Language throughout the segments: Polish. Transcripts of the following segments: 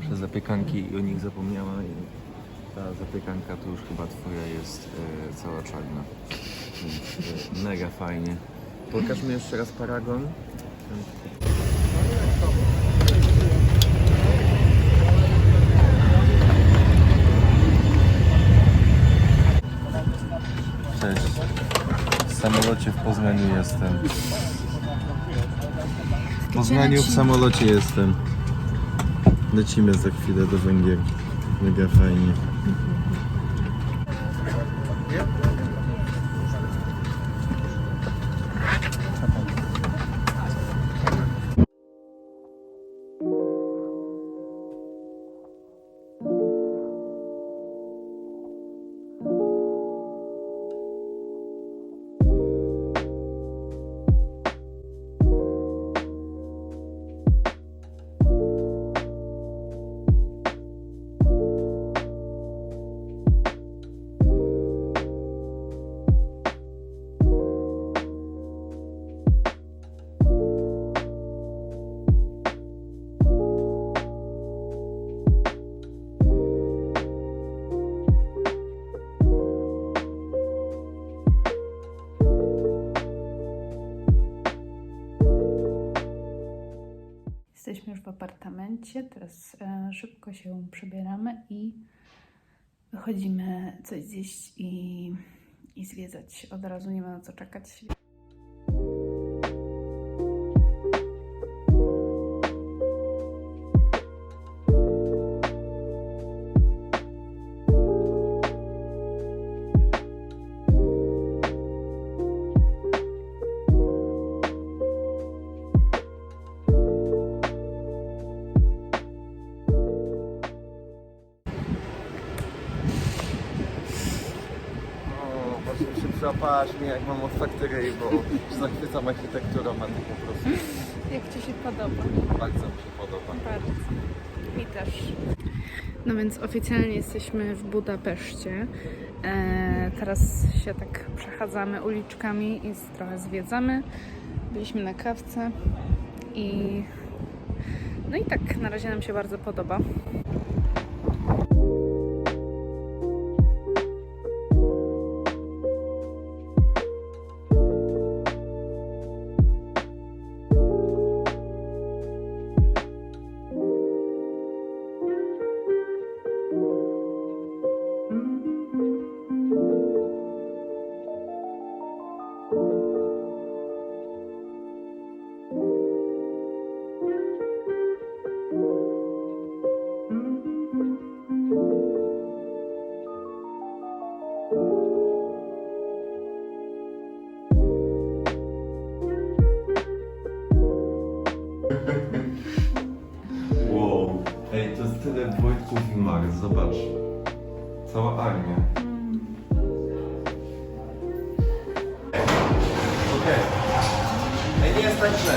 nasze zapiekanki i o nich zapomniała i ta zapiekanka to już chyba twoja jest e, cała czarna. Więc, e, mega fajnie. Pokaż mi jeszcze raz paragon. Cześć. W samolocie w Poznaniu jestem. W Poznaniu w samolocie jestem. Lecimy za chwilę do Węgier. Mega fajnie. Jesteśmy już w apartamencie, teraz e, szybko się przebieramy i wychodzimy coś zjeść i, i zwiedzać. Od razu nie ma na co czekać. Przyłapałaś mnie jak mam od faktory, bo zachwycam architekturą, a ty po prostu Jak Ci się podoba? bardzo mi się podoba. Bardzo. Mi też. No więc oficjalnie jesteśmy w Budapeszcie. E, teraz się tak przechadzamy uliczkami i trochę zwiedzamy. Byliśmy na kawce i no i tak na razie nam się bardzo podoba. Wow. Ej, to jest tyle Wojtków i Max, zobacz. Cała armia. Okej. Ej, nie jest tak źle.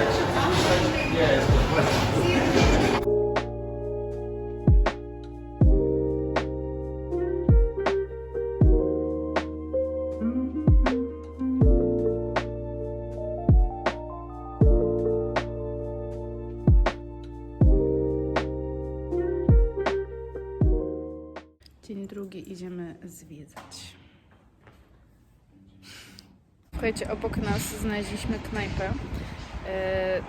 Jak się przyjrzeć, nie jest to drugi idziemy zwiedzać. Słuchajcie, obok nas znaleźliśmy knajpę. E,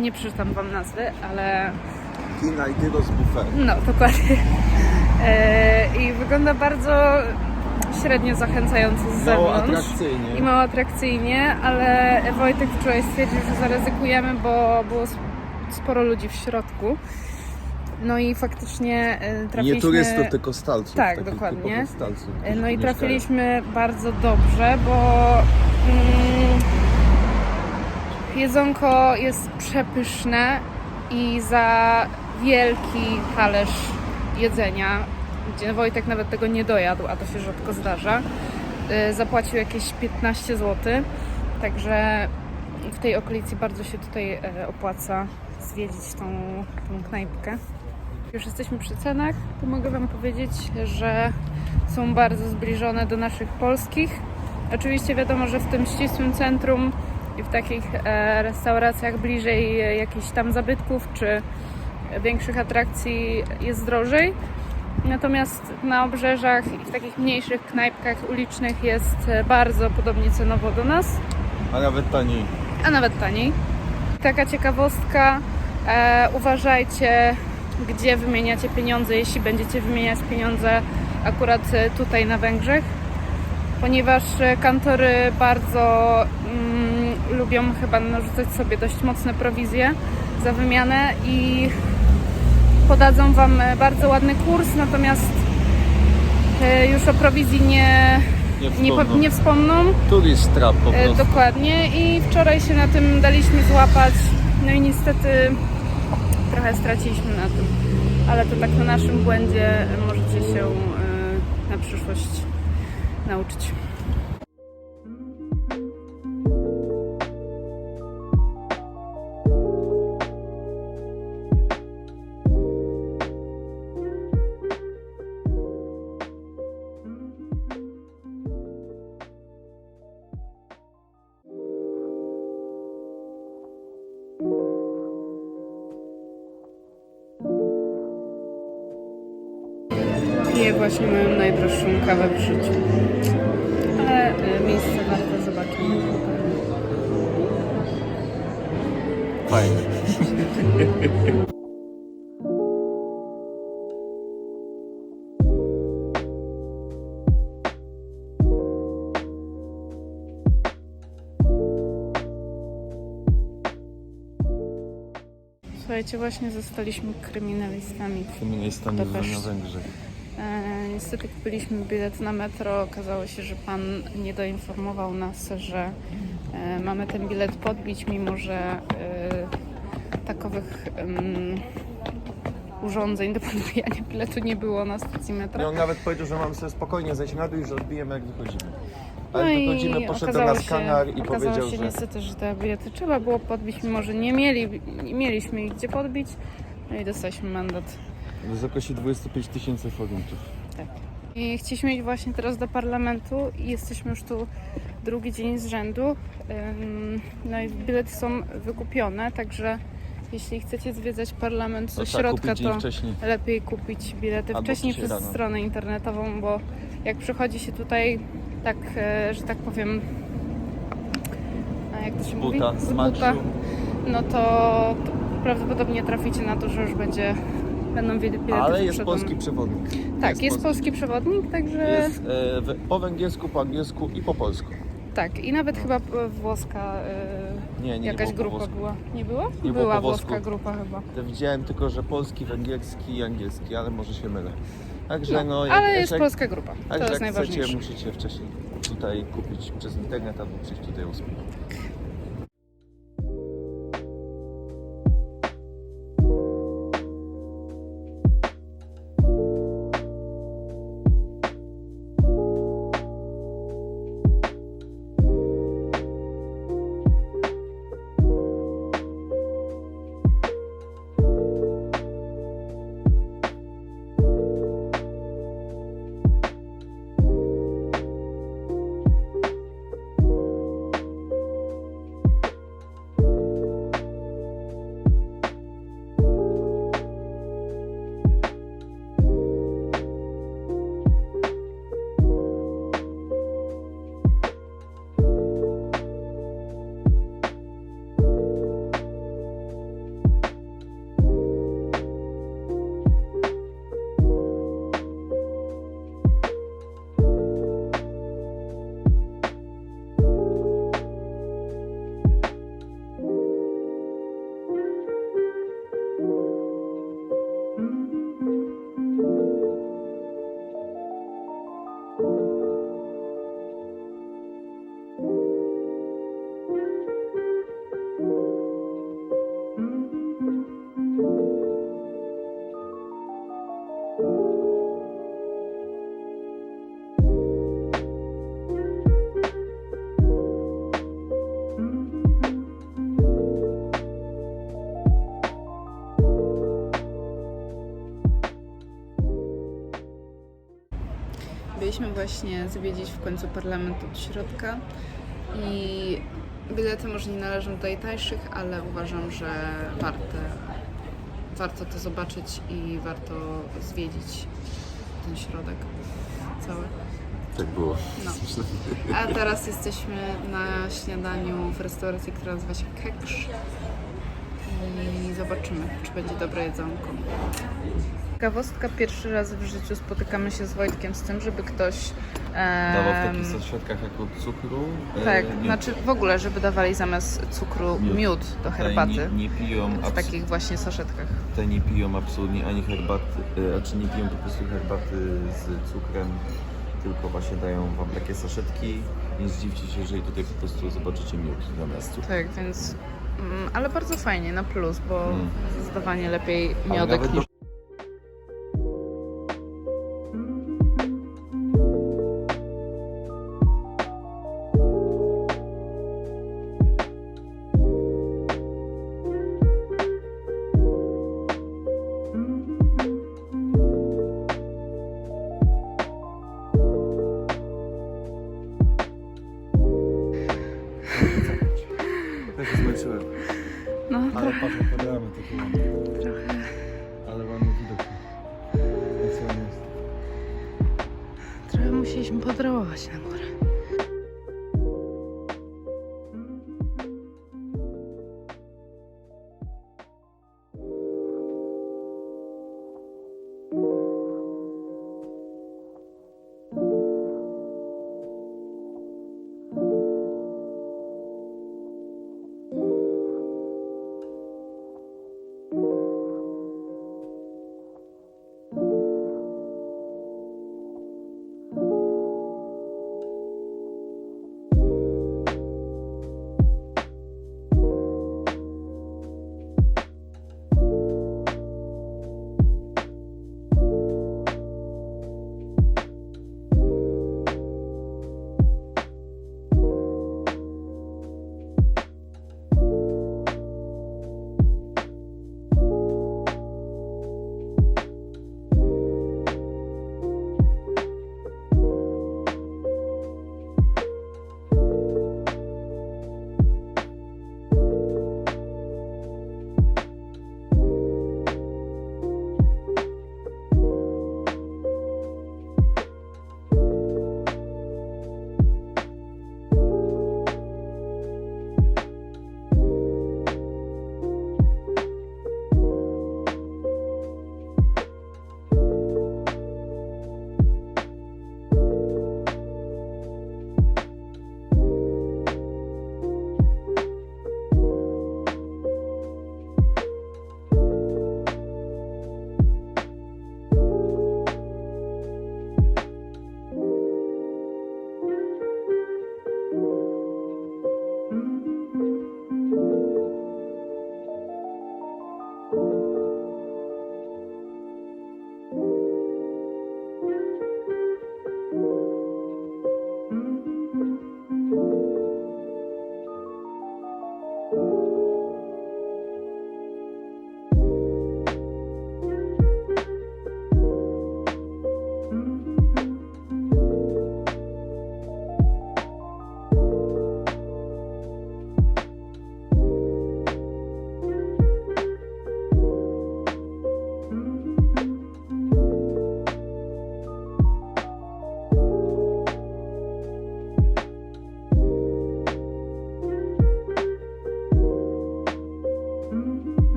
nie przeczytam Wam nazwy, ale Kina i gyros buffet. no, dokładnie. E, I wygląda bardzo średnio zachęcająco z Mało zewnątrz. atrakcyjnie. I mało atrakcyjnie, ale Wojtek wczoraj stwierdził, że zaryzykujemy, bo było sp- sporo ludzi w środku. No i faktycznie e, trafiliśmy... Nie turystów, tylko stalców. Tak, dokładnie. Stalców, którzy No i trafiliśmy bardzo dobrze, bo mm, jedzonko jest przepyszne i za wielki talerz jedzenia, gdzie Wojtek nawet tego nie dojadł, a to się rzadko zdarza, y, zapłacił jakieś 15 zł, także w tej okolicy bardzo się tutaj e, opłaca zwiedzić tą, tą knajpkę. Już jesteśmy przy cenach, to mogę Wam powiedzieć, że są bardzo zbliżone do naszych polskich. Oczywiście wiadomo, że w tym ścisłym centrum i w takich e, restauracjach bliżej e, jakichś tam zabytków czy większych atrakcji jest drożej. Natomiast na obrzeżach i w takich mniejszych knajpkach ulicznych jest e, bardzo podobnie cenowo do nas, A nawet taniej. a nawet taniej. Taka ciekawostka, e, uważajcie gdzie wymieniacie pieniądze, jeśli będziecie wymieniać pieniądze akurat e, tutaj na Węgrzech, ponieważ e, kantory bardzo mm, lubią chyba narzucać sobie dość mocne prowizje za wymianę i podadzą Wam e, bardzo ładny kurs, natomiast już o prowizji nie, nie, po- nie wspomną. Turist trap po E, Dokładnie i wczoraj się na tym daliśmy złapać. No i niestety trochę straciliśmy na tym. Ale to tak na naszym błędzie możecie się e, na przyszłość nauczyć. Właśnie moją najdroższą kawę w życiu. Ale e, miejsce warte zobaczenia. Fajnie. Słuchajcie, właśnie zostaliśmy kryminalistami. Kryminalistami na Budapeszt. Węgrzech. E, niestety kupiliśmy bilet na metro. Okazało się, że pan nie doinformował nas, że e, mamy ten bilet podbić, mimo że e, takowych urządzeń do podbijania biletu nie było na stacji I metra. on nawet powiedział, że mamy sobie spokojnie zejść na dół i że odbijemy jak wychodzimy. Ale No i wychodzimy, poszedł do okazało nas kanar i okazało powiedział, się że... niestety, że te bilety trzeba było podbić, mimo że nie, mieli, nie mieliśmy ich gdzie podbić. No i dostaliśmy mandat. W wysokości 25 tysięcy forintów. I chcieliśmy iść właśnie teraz do parlamentu i jesteśmy już tu drugi dzień z rzędu. No i bilety są wykupione, także jeśli chcecie zwiedzać parlament ze środka, to lepiej kupić bilety Albo wcześniej przez rano. stronę internetową, bo jak przychodzi się tutaj tak, e, że tak powiem, jak to się mówi? Buta, z buta, no to, to prawdopodobnie traficie na to, że już będzie, będą bilety Ale jest polski przewodnik. Tak, jest, polski przewodnik, także Jest e, po węgiersku, po angielsku i po polsku. tak. I nawet chyba e, włoska e, Nie, nie, nie jakaś było po grupa była. Nie było? Nie było była po włoska grupa chyba. To Widziałem tylko, że polski, węgierski i angielski, ale może się mylę. Także No, no, jak, ale jest jak, polska grupa. Także To jest jak najważniejsze. chcecie, musicie wcześniej tutaj kupić przez internet albo przyjść tutaj ósmy. Właśnie zwiedzić w końcu parlament od środka i bilety może nie należą do najtańszych, ale uważam, że warte warto to zobaczyć i warto zwiedzić ten środek cały. Tak było. No. A teraz jesteśmy na śniadaniu w restauracji, która nazywa się Keksz. I zobaczymy, czy będzie dobre jedzonko. Ciekawostka, pierwszy raz w życiu spotykamy się z Wojtkiem z tym, żeby ktoś... Dawał w takich saszetkach jako cukru. e, Tak, nie- znaczy w ogóle, żeby dawali zamiast cukru Miód. miód, do tutaj herbaty. Nie, nie piją w takich właśnie saszetkach. Tutaj nie piją absolutnie ani herbaty, e, znaczy nie piją po prostu herbaty z cukrem, tylko właśnie dają wam takie saszetki. Nie zdziwcie się, jeżeli tutaj po prostu zobaczycie miód zamiast cukru. Tak, więc... mm, Ale bardzo fajnie, na plus, bo Mm. zdecydowanie lepiej miodek niż... Się zmęczyłem. No, Ale patrz, opowiadamy takie ładne. trochę... Ale ładny widok. Jak jest? Trochę musieliśmy podrołować na górę.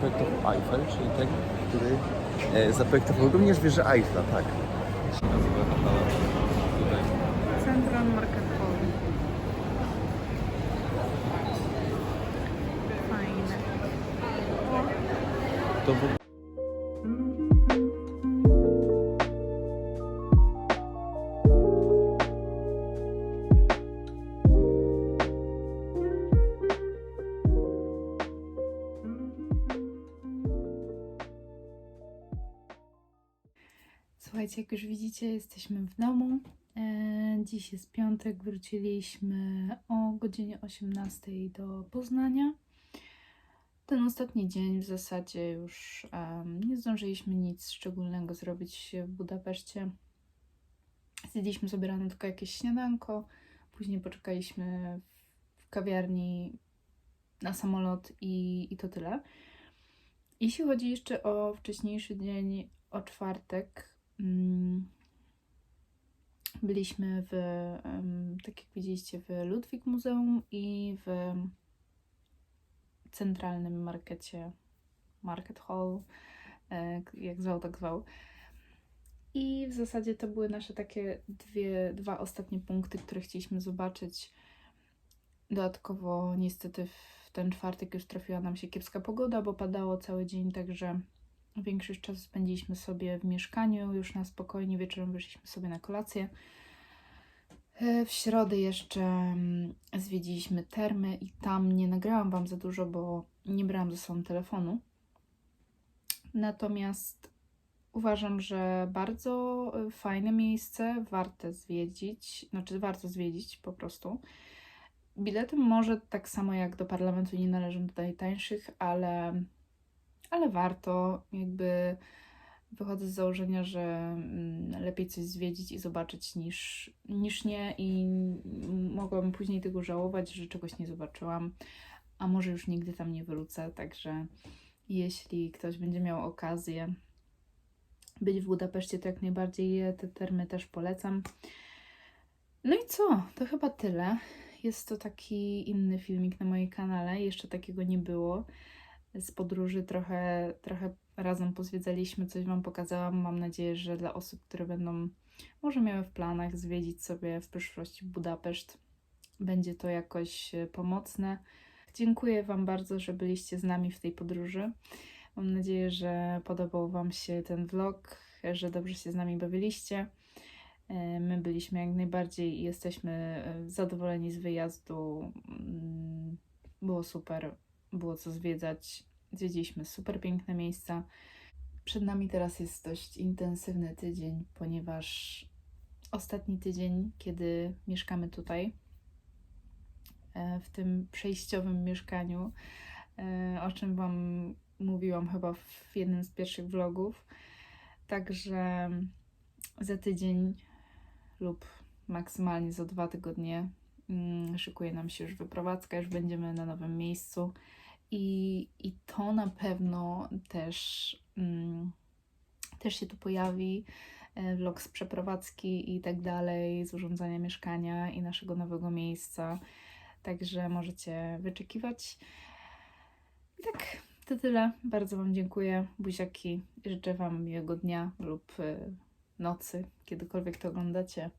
Zaprojektował Eiffel, czyli ten, który e, zaprojektował również wieżę Eiffla, tak. Nazywa ta hala tutaj. Central Market Hall. Fajne. To w Słuchajcie, jak już widzicie, jesteśmy w domu. E, Dziś jest piątek, wróciliśmy o godzinie 18 do Poznania. Ten ostatni dzień w zasadzie już nie zdążyliśmy nic szczególnego zrobić w Budapeszcie. Zjedliśmy sobie rano tylko jakieś śniadanko, później poczekaliśmy w kawiarni na samolot i, i to tyle. Jeśli chodzi jeszcze o wcześniejszy dzień, o czwartek, byliśmy w, tak jak widzieliście, w Ludwik Muzeum i w centralnym markecie, Market Hall, e, jak zwał, tak zwał. I w zasadzie to były nasze takie dwie, dwa ostatnie punkty, które chcieliśmy zobaczyć. Dodatkowo niestety w ten czwartek już trafiła nam się kiepska pogoda, bo padało cały dzień, także większość czasu spędziliśmy sobie w mieszkaniu, już na spokojnie, wieczorem wyszliśmy sobie na kolację. E, W środę jeszcze mm, zwiedziliśmy termy i tam nie nagrałam Wam za dużo, bo nie brałam ze sobą telefonu. Natomiast uważam, że bardzo fajne miejsce, warte zwiedzić, znaczy warto zwiedzić po prostu. Bilety może tak samo jak do parlamentu nie należą do najtańszych, ale, ale warto. Jakby wychodzę z założenia, że mm, lepiej coś zwiedzić i zobaczyć niż, niż nie i mogłabym później tego żałować, że czegoś nie zobaczyłam, a może już nigdy tam nie wrócę, także jeśli ktoś będzie miał okazję być w Budapeszcie, to jak najbardziej te termy też polecam. No i co? To chyba tyle. Jest to taki inny filmik na moim kanale, jeszcze takiego nie było. Z podróży trochę, trochę razem pozwiedzaliśmy, coś Wam pokazałam. Mam nadzieję, że dla osób, które będą może miały w planach zwiedzić sobie w przyszłości Budapeszt, będzie to jakoś e, pomocne. Dziękuję Wam bardzo, że byliście z nami w tej podróży. Mam nadzieję, że podobał Wam się ten vlog, że dobrze się z nami bawiliście. E, My byliśmy jak najbardziej i jesteśmy e, zadowoleni z wyjazdu. Mm, Było super, było co zwiedzać. Zwiedziliśmy super piękne miejsca. Przed nami teraz jest dość intensywny tydzień, ponieważ ostatni tydzień, kiedy mieszkamy tutaj, e, w tym przejściowym mieszkaniu, e, o czym Wam mówiłam chyba w jednym z pierwszych vlogów. Także za tydzień lub maksymalnie za dwa tygodnie mm, szykuje nam się już wyprowadzka, już będziemy na nowym miejscu. I, i to na pewno też, mm, też się tu pojawi. e, Vlog z przeprowadzki i tak dalej, z urządzania mieszkania i naszego nowego miejsca. Także możecie wyczekiwać. I tak, to tyle. Bardzo Wam dziękuję. Buziaki. Życzę Wam miłego dnia lub e, nocy, kiedykolwiek to oglądacie.